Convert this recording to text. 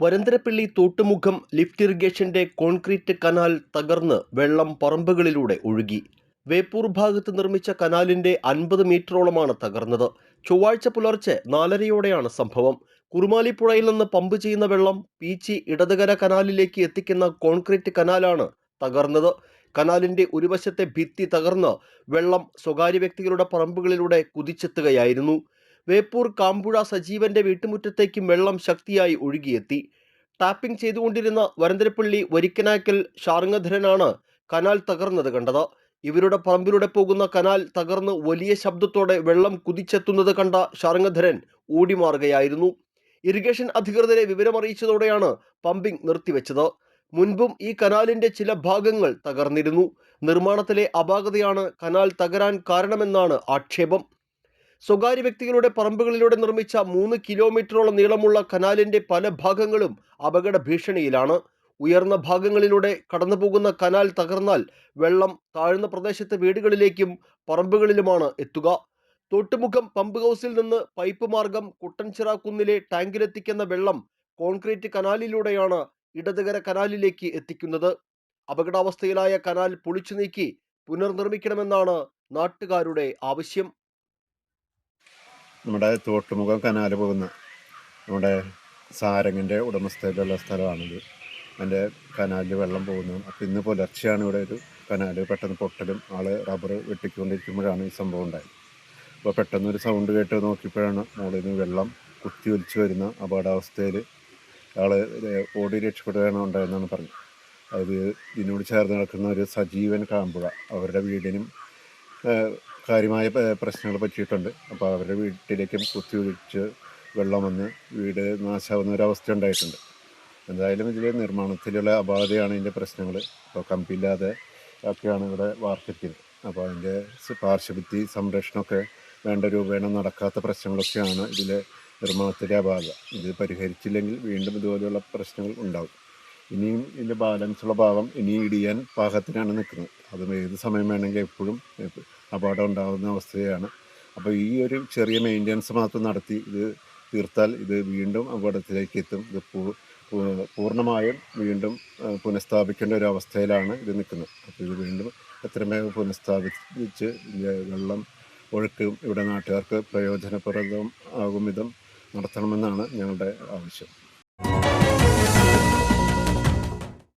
Varantharappilly Thottumukham lift ഇറിഗേഷന്റെ concrete canal തകർന്ന് വെള്ളം പറമ്പുകളിലൂടെ ഒഴുകി. വേപ്പൂർ ഭാഗത്ത് നിർമ്മിച്ച കനാലിന്റെ അൻപത് മീറ്ററോളമാണ് തകർന്നത്. ചൊവ്വാഴ്ച പുലർച്ചെ നാലരയോടെയാണ് സംഭവം. കുറുമാലിപ്പുഴയിൽ നിന്ന് പമ്പ് ചെയ്യുന്ന വെള്ളം പീച്ചി ഇടതുകര കനാലിലേക്ക് എത്തിക്കുന്ന കോൺക്രീറ്റ് കനാലാണ് തകർന്നത്. കനാലിന്റെ ഒരു വശത്തെ ഭിത്തി തകർന്ന് വെള്ളം സ്വകാര്യ വ്യക്തികളുടെ പറമ്പുകളിലൂടെ കുതിച്ചെത്തുകയായിരുന്നു. വേപ്പൂർ കാമ്പുഴ സജീവന്റെ വീട്ടുമുറ്റത്തേക്കും വെള്ളം ശക്തിയായി ഒഴുകിയെത്തി. ടാപ്പിംഗ് ചെയ്തുകൊണ്ടിരുന്ന വരന്തരപ്പള്ളി വരിക്കനാക്കൽ ഷാർങ്ങധരനാണ് കനാൽ തകർന്നത് കണ്ടത്. ഇവരുടെ പറമ്പിലൂടെ പോകുന്ന കനാൽ തകർന്ന് വലിയ ശബ്ദത്തോടെ വെള്ളം കുതിച്ചെത്തുന്നത് കണ്ട ഷാർങ്ങധരൻ ഓടിമാറുകയായിരുന്നു. ഇറിഗേഷൻ അധികൃതരെ വിവരമറിയിച്ചതോടെയാണ് പമ്പിംഗ് നിർത്തിവെച്ചത്. മുൻപും ഈ കനാലിന്റെ ചില ഭാഗങ്ങൾ തകർന്നിരുന്നു. നിർമ്മാണത്തിലെ അപാകതയാണ് കനാൽ തകരാൻ കാരണമെന്നാണ് ആക്ഷേപം. സ്വകാര്യ വ്യക്തികളുടെ പറമ്പുകളിലൂടെ നിർമ്മിച്ച മൂന്ന് കിലോമീറ്ററോളം നീളമുള്ള കനാലിന്റെ പല ഭാഗങ്ങളും അപകട ഭീഷണിയിലാണ്. ഉയർന്ന ഭാഗങ്ങളിലൂടെ കടന്നുപോകുന്ന കനാൽ തകർന്നാൽ വെള്ളം താഴ്ന്ന പ്രദേശത്തെ വീടുകളിലേക്കും പറമ്പുകളിലുമാണ് എത്തുക. തൊട്ടുമുഖം പമ്പ് ഹൗസിൽ നിന്ന് പൈപ്പ് മാർഗം കുട്ടൻചിറ കുന്നിലെ ടാങ്കിലെത്തിക്കുന്ന വെള്ളം കോൺക്രീറ്റ് കനാലിലൂടെയാണ് ഇടതുകര കനാലിലേക്ക് എത്തിക്കുന്നത്. അപകടാവസ്ഥയിലായ കനാൽ പൊളിച്ചു നീക്കി പുനർനിർമ്മിക്കണമെന്നാണ് നാട്ടുകാരുടെ ആവശ്യം. നമ്മുടെ തോട്ടുമുഖം കനാൽ പോകുന്ന നമ്മുടെ സാരംഗിന്റെ ഉടമസ്ഥയിലുള്ള സ്ഥലമാണിത്. അതിന്റെ കനാലിൽ വെള്ളം പോകുന്നു. അപ്പോൾ ഇന്ന് പുലർച്ചെയാണ് ഇവിടെ ഒരു കനാൽ പെട്ടെന്ന് പൊട്ടലും ആൾ റബ്ബർ വെട്ടിക്കൊണ്ടിരിക്കുമ്പോഴാണ് ഈ സംഭവം ഉണ്ടായത്. അപ്പോൾ പെട്ടെന്ന് ഒരു സൗണ്ട് കേട്ട് നോക്കിയപ്പോഴാണ് മുകളിൽ നിന്ന് വെള്ളം കുത്തി ഒലിച്ച് വരുന്ന അപകടാവസ്ഥയിൽ ആൾ ഓടി രക്ഷപ്പെടുകയാണ് ഉണ്ടായതെന്നാണ് പറഞ്ഞത്. അത് ഇതിനോട് ചേർന്ന് നടക്കുന്ന ഒരു സജീവൻ കാമ്പുഴ അവരുടെ വീടിനും കാര്യമായ പ്രശ്നങ്ങൾ പറ്റിയിട്ടുണ്ട്. അപ്പോൾ അവരുടെ വീട്ടിലേക്കും കുത്തി ഒഴിച്ച് വെള്ളം വന്ന് വീട് നാശാവുന്ന ഒരവസ്ഥ ഉണ്ടായിട്ടുണ്ട്. എന്തായാലും ഇതിൽ നിർമ്മാണത്തിലുള്ള അബാധയാണ് ഇതിന്റെ പ്രശ്നങ്ങൾ. ഇപ്പോൾ കമ്പില്ലാതെ ഒക്കെയാണ് ഇവിടെ വാർത്തിരിക്കുന്നത് അപ്പോൾ അതിന്റെ പാർശ്വഭിത്തി സംരക്ഷണമൊക്കെ വേണ്ട രൂപേണ നടക്കാത്ത പ്രശ്നങ്ങളൊക്കെയാണ് ഇതിലെ നിർമ്മാണത്തിലെ അബാധ ഇത് പരിഹരിച്ചില്ലെങ്കിൽ വീണ്ടും ഇതുപോലെയുള്ള പ്രശ്നങ്ങൾ ഉണ്ടാവും. ഇനിയും ഇതിന്റെ ബാലൻസുള്ള ഭാഗം ഇനി ഇടിയാൻ പാകത്തിനാണ് നിൽക്കുന്നത്. അതും ഏത് സമയം വേണമെങ്കിൽ എപ്പോഴും എപ്പ- അപകടം ഉണ്ടാകുന്ന അവസ്ഥയാണ്. അപ്പോൾ ഈ ഒരു ചെറിയ മെയിന്റനൻസ് മാത്രം നടത്തി ഇത് തീർത്താൽ ഇത് വീണ്ടും അപകടത്തിലേക്ക് എത്തും. ഇത് പൂർണമായും വീണ്ടും പുനഃസ്ഥാപിക്കേണ്ട ഒരു അവസ്ഥയിലാണ് ഇത് നിൽക്കുന്നത്. അപ്പോൾ ഇത് വീണ്ടും എത്രമേ പുനഃസ്ഥാപിച്ച് വെള്ളം ഒഴുക്കും ഇവിടെ നാട്ടുകാർക്ക് പ്രയോജനപ്രദം ആകും വിധം നടത്തണമെന്നാണ് ഞങ്ങളുടെ ആവശ്യം.